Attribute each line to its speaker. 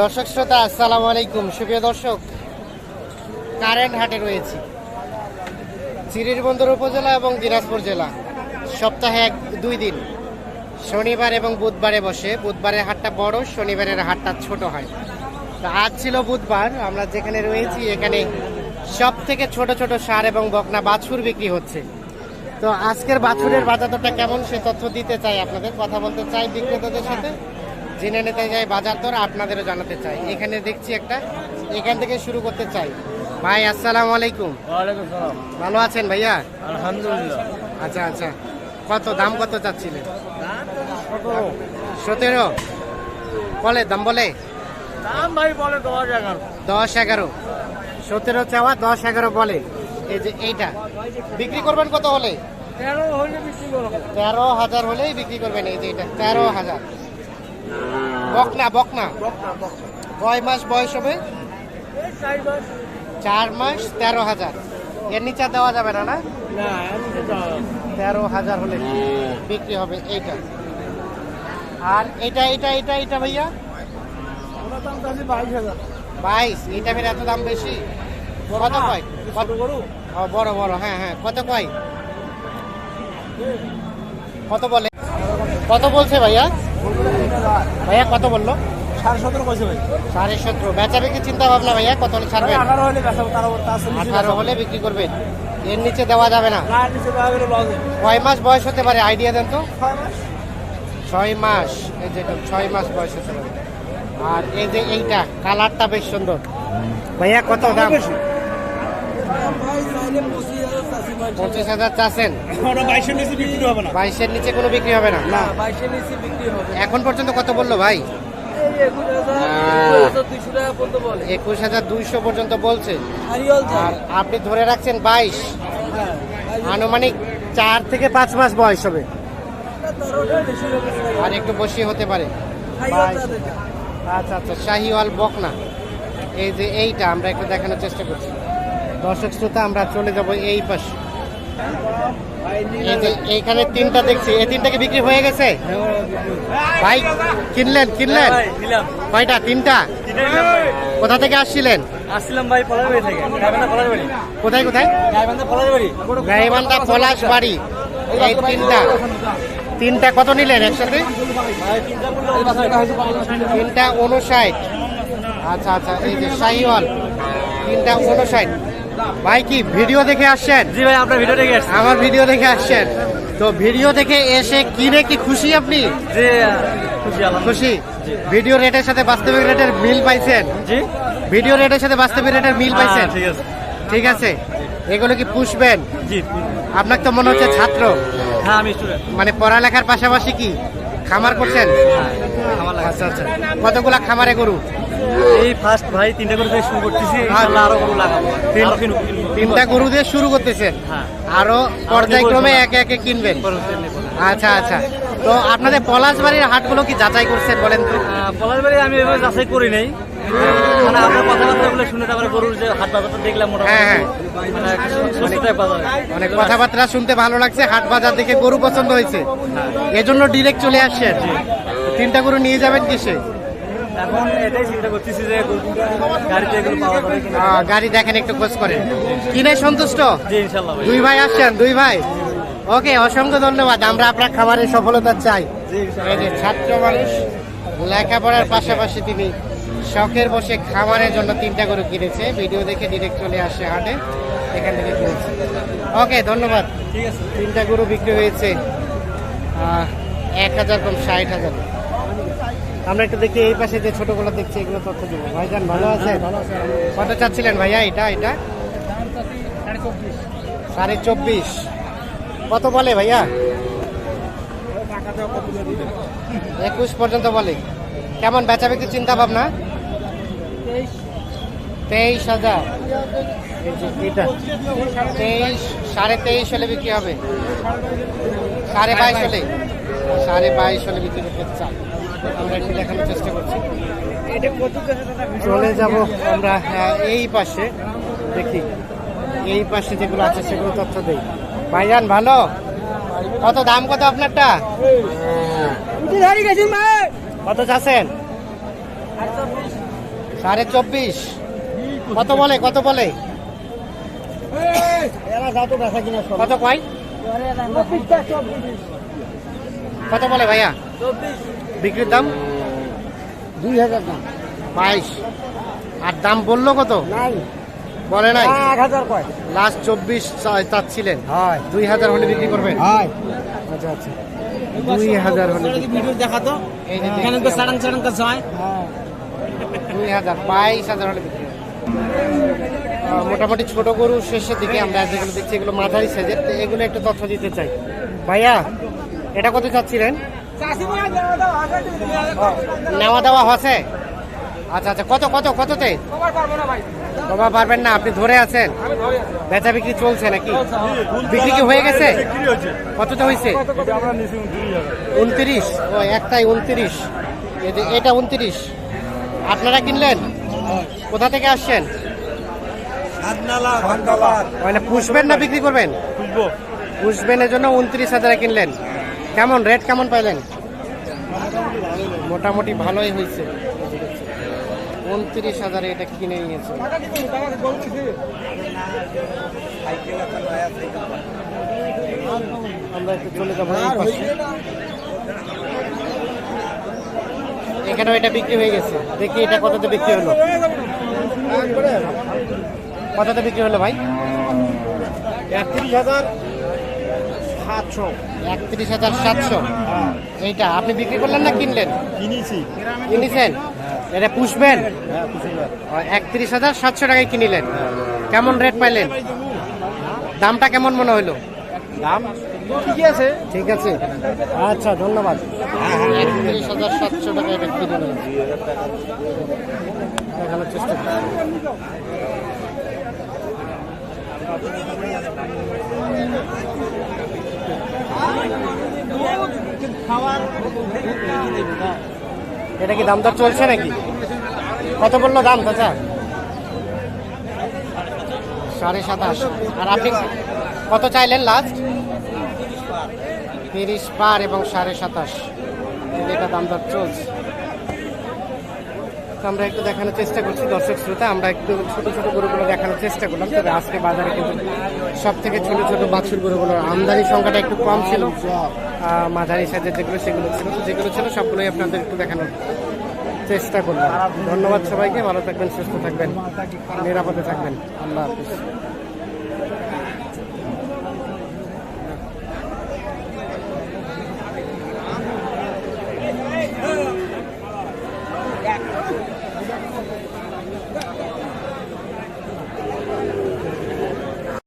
Speaker 1: দর্শক শ্রোতা, আসসালামু আলাইকুম। সুপ্রিয় দর্শক, কারেন্ট হাটে রয়েছি। চিরিরবন্দর উপজেলা এবং দিনাজপুর জেলা। সপ্তাহে এক, দুই দিন। শনিবার এবং বুধবারে বসে। বুধবারের হাটটা বড়, শনিবারের হাটটা ছোট হয়। তো আজ ছিল বুধবার। আমরা যেখানে রয়েছি, এখানে সব থেকে ছোট ছোট সার এবং বকনা বাছুর বিক্রি হচ্ছে। তো আজকের বাছুরের বাজার দরটা কেমন, সে তথ্য দিতে চাই আপনাদের। কথা বলতে চাই বিক্রেতাদের সাথে। জেনে নিতে চাই বাজার দর আপনাদেরও জানাতে চাই। এখানে দেখছি একটা এখান থেকে শুরু করতে চাই। ভাই আসসালামু আলাইকুম। ভালো আছেন ভাইয়া?
Speaker 2: আলহামদুলিল্লাহ।
Speaker 1: আচ্ছা আচ্ছা। কত দাম কত চাচ্ছিলেন? সতেরো। বলে দাম বলে?
Speaker 2: দাম ভাই বলে দশ এগারো।
Speaker 1: দশ এগারো। সতেরো চাওয়া দশ এগারো বলে। এই যে এইটা। বিক্রি করবেন কত হলে?
Speaker 2: তেরো
Speaker 1: হাজার হলেই বিক্রি করবেন এই যে এটা তেরো হাজার। বকনা বকনা। কয় মাস বয়স হবে?
Speaker 2: চার মাস
Speaker 1: তেরো হাজার। এর নিচে দেওয়া যাবে না না? তেরো হাজার হলে বিক্রি হবে এইটা। আর এটা এটা এটা এটা ভাইয়া?
Speaker 2: বাইশ।
Speaker 1: এটা ফের এত দাম বেশি? কত কয়? কত বড় বড়। হ্যাঁ হ্যাঁ। কত কয়? কত বলে? কত বলছে ভাইয়া? ভাইয়া কত বলল?
Speaker 2: সাড়ে সতেরো কইছে ভাই।
Speaker 1: সাড়ে সতেরো। চিন্তা ভাবনা ভাইয়া কত হলে ছাড়বেন?
Speaker 2: আঠারো হলে বেচা তার তার
Speaker 1: আঠারো হলে বিক্রি করবেন। এর নিচে দেওয়া যাবে না। কয় মাস বয়স হতে পারে আইডিয়া দেন তো।
Speaker 2: ছয় মাস?
Speaker 1: এই যেটা ছয় মাস বয়স হতে পারে। আর এই যে এইটা কালারটা বেশ সুন্দর। ভাইয়া কত দাম? পঁচিশ হাজার চাচ্ছেন?
Speaker 2: বাইশের নিচে বিক্রি হবে না।
Speaker 1: বাইশের নিচে কোনো বিক্রি হবে না?
Speaker 2: না বাইশের নিচে বিক্রি হবে
Speaker 1: এখন পর্যন্ত কত বলল ভাই?
Speaker 2: একুশ হাজার দুইশো পর্যন্ত
Speaker 1: বলছে। আর আপনি ধরে রাখছেন বাইশ।
Speaker 2: হ্যাঁ
Speaker 1: আনুমানিক চার থেকে পাঁচ মাস বয়স হবে। আর একটু বেশি হতে পারে। বাইশ। আচ্ছা আচ্ছা শাহিওয়াল বকনা। এই যে এইটা আমরা একটু দেখানোর চেষ্টা করছি। দর্শক শ্রোতা আমরা চলে যাব এই পাশে। এই এইখানে তিনটা দেখছি। এই তিনটা কি বিক্রি হয়ে গেছে? ভাই কিনলেন কিনলেন?
Speaker 2: নিলাম।
Speaker 1: কয়টা? তিনটা? কোথা থেকে আসছিলেন?
Speaker 2: আসছিলাম ভাই থেকে।
Speaker 1: কোথায় কোথায়?
Speaker 2: গাইবান্ধা পলাশ বাড়ি
Speaker 1: এই তিনটা। তিনটা কত নিলেন একসাথে? তিনটা উনষাট আচ্ছা আচ্ছা এই যে শাহিওয়াল। তিনটা উনষাট ভাই কি ভিডিও দেখে আসছেন?
Speaker 2: জি ভাই আপনার ভিডিও দেখে আসছি।
Speaker 1: আমার ভিডিও দেখে আসছেন। তো ভিডিও দেখে এসে কিনে কি খুশি আপনি?
Speaker 2: জি খুশি
Speaker 1: খুশি? ভিডিও রেটের সাথে বাস্তবিক রেটের মিল পাইছেন?
Speaker 2: জি।
Speaker 1: ভিডিও রেটের সাথে বাস্তবিক রেটের মিল পাইছেন?
Speaker 2: ঠিক আছে।
Speaker 1: ঠিক আছে। এগুলো কি পুষবেন?
Speaker 2: জি
Speaker 1: আপনার তো মনে হচ্ছে ছাত্র।
Speaker 2: হ্যাঁ আমি স্টুডেন্ট
Speaker 1: মানে পড়ালেখার পাশাপাশি কি? খামার করছেন?
Speaker 2: লাগে
Speaker 1: আচ্ছা আচ্ছা। কতগুলা খামারে গরু?
Speaker 2: এই ফার্স্ট ভাই তিনটা করে দিয়ে শুরু করতেছি ইনশাআল্লাহ আরও গরু লাগাবো।
Speaker 1: তিনটা গরু দিয়ে শুরু করতেছেন
Speaker 2: হ্যাঁ।
Speaker 1: আরও পর্যায়ক্রমে একে একে কিনবেন। আচ্ছা আচ্ছা। তো আপনাদের পলাশবাড়ির হাটগুলো কি যাচাই করছেন বলেন তো?
Speaker 2: পলাশবাড়ি আমি এভাবে যাচাই করি নাই। মানে আপনার কথাবার্তা শুনে তারপরে গরুর যে হাট বাজারটা দেখলাম
Speaker 1: হ্যাঁ, হ্যাঁ।
Speaker 2: মানে
Speaker 1: অনেক কথাবার্তা শুনতে ভালো লাগছে হাট বাজার দেখে গরু পছন্দ হয়েছে। এজন্য ডিরেক্ট চলে আসছেন। তিনটা গরু নিয়ে যাবেন কিসে?
Speaker 2: এখন এটাই চিন্তা করতেছি যে গাড়িতে এগুলো পাওয়া যাবে
Speaker 1: গাড়ি দেখেন একটু খোঁজ করেন। কিনে সন্তুষ্ট?
Speaker 2: জি ইনশাল্লাহ
Speaker 1: দুই ভাই আসছেন দুই ভাই। ওকে অসংখ্য ধন্যবাদ। আমরা আপনার খাবারের সফলতা চাই। এই যে ছাত্র মানুষ লেখাপড়ার পাশাপাশি তিনি শখের বসে খামারের জন্য তিনটা গরু কিনেছে। ভিডিও দেখে ডিরেক্ট চলে আসে হাটে এখান থেকে কিনেছে। ওকে ধন্যবাদ।
Speaker 2: ঠিক আছে।
Speaker 1: তিনটা গরু বিক্রি হয়েছে এক হাজার কম ষাট হাজার। আমরা একটু দেখি এই পাশে যে ছোটগুলো দেখছি এগুলো তথ্য দিব। ভাইজান ভালো আছে কত চাচ্ছিলেন ভাইয়া এটা এটা? সাড়ে চব্বিশ। কত বলে ভাইয়া? একুশ পর্যন্ত বলে। কেমন বেচা বিক্রি চিন্তা ভাবনা? তেইশ হাজার। এটা তেইশ সাড়ে তেইশ হলে বিক্রি হবে। সাড়ে বাইশ হলে। সাড়ে বাইশ হলে বিক্রি করতে চাই আমরা একটু দেখানোর চেষ্টা করছি। চলে যাব আমরা এই পাশে। দেখি এই পাশে যেগুলো আছে সেগুলো তথ্য দেই। ভাইজান ভালো? কত দাম কত আপনারটা? কত চাচ্ছেন? সাড়ে চব্বিশ। কত বলে কত বলে? কত কয়? কত বলে ভাইয়া? বিক্রির দাম?
Speaker 3: দুই হাজার দাম।
Speaker 1: বাইশ। আর দাম বলল কত?
Speaker 3: নাই।
Speaker 1: বলে নাই?
Speaker 3: এক হাজার কয়?
Speaker 1: লাস্ট চব্বিশ চাচ্ছিলেন।
Speaker 3: হয়।
Speaker 1: দুই হাজার হলে বিক্রি করবেন?
Speaker 3: হয়।
Speaker 1: আচ্ছা আচ্ছা। দুই হাজার হলে
Speaker 2: ভিডিও দেখা তো? এখানে তো সাড়াং সাড়াং কাজ হয়।
Speaker 3: হ্যাঁ।
Speaker 1: দুই হাজার বাইশ হাজার হলে বিক্রি মোটামুটি ছোট গরু শেষের দিকে আমরা যেগুলো দেখছি এগুলো মাঝারি সাইজের তো এগুলো একটু তথ্য দিতে চাই। ভাইয়া এটা কত চাচ্ছিলেন? নেওয়া দেওয়া হচ্ছে? আচ্ছা আচ্ছা কত কত কততে? কমা পারবেন না আপনি ধরে আছেন। বেচা বিক্রি চলছে নাকি? বিক্রি কি হয়ে গেছে? কততে হয়েছে উনত্রিশ। ও একটাই উনত্রিশ। এটা উনত্রিশ। আপনারা কিনলেন? কোথা থেকে আসছেন? মানে পুষবেন না বিক্রি করবেন? পুষবেন এর জন্য উনত্রিশ হাজারে কিনলেন। কেমন রেট কেমন পাইলেন? মোটামুটি ভালোই হয়েছে। উনত্রিশ হাজারে এটা কিনে নিয়েছে। আমরা একটু চলে যাব এখানেও এটা বিক্রি হয়ে গেছে। দেখি এটা কততে বিক্রি হলো। কততে বিক্রি হলো ভাই?
Speaker 3: একত্রিশ হাজার সাতশো।
Speaker 1: একত্রিশ হাজার সাতশো। এইটা আপনি বিক্রি করলেন না কিনলেন?
Speaker 3: কিনেছি।
Speaker 1: কিনেছেন? এটা পুষবেন একত্রিশ হাজার সাতশো টাকায় কিনিলেন। কেমন রেট পাইলেন? দামটা কেমন মনে হলো?
Speaker 3: দাম ঠিকই আছে।
Speaker 1: ঠিক আছে। আচ্ছা ধন্যবাদ। একত্রিশ হাজার সাতশো টাকা এটা কিনে দেখানোর চেষ্টা করি। এটা কি দাম দর চলছে নাকি? কত বলল দাম, চাচা? সাড়ে সাতাশ। আর আপনি কত চাইলেন লাস্ট তিরিশ পার এবং সাড়ে সাতাশ। এটা দাম দর চলছে। তো আমরা একটু দেখানোর চেষ্টা করছি। দর্শক শ্রোতা, আমরা একটু ছোট ছোট গরুগুলো দেখানোর চেষ্টা করলাম। তবে আজকে বাজারে কিন্তু সব থেকে ছোট ছোট বাছুর গরুগুলোর আমদানি সংখ্যাটা একটু কম ছিল। মাঝারি সাইজের যেগুলো, সেগুলো ছিল। যেগুলো ছিল সবগুলোই আপনাদের একটু দেখানোর চেষ্টা করলাম। ধন্যবাদ সবাইকে। ভালো থাকবেন, সুস্থ থাকবেন, নিরাপদে থাকবেন। আল্লাহ হাফিজ।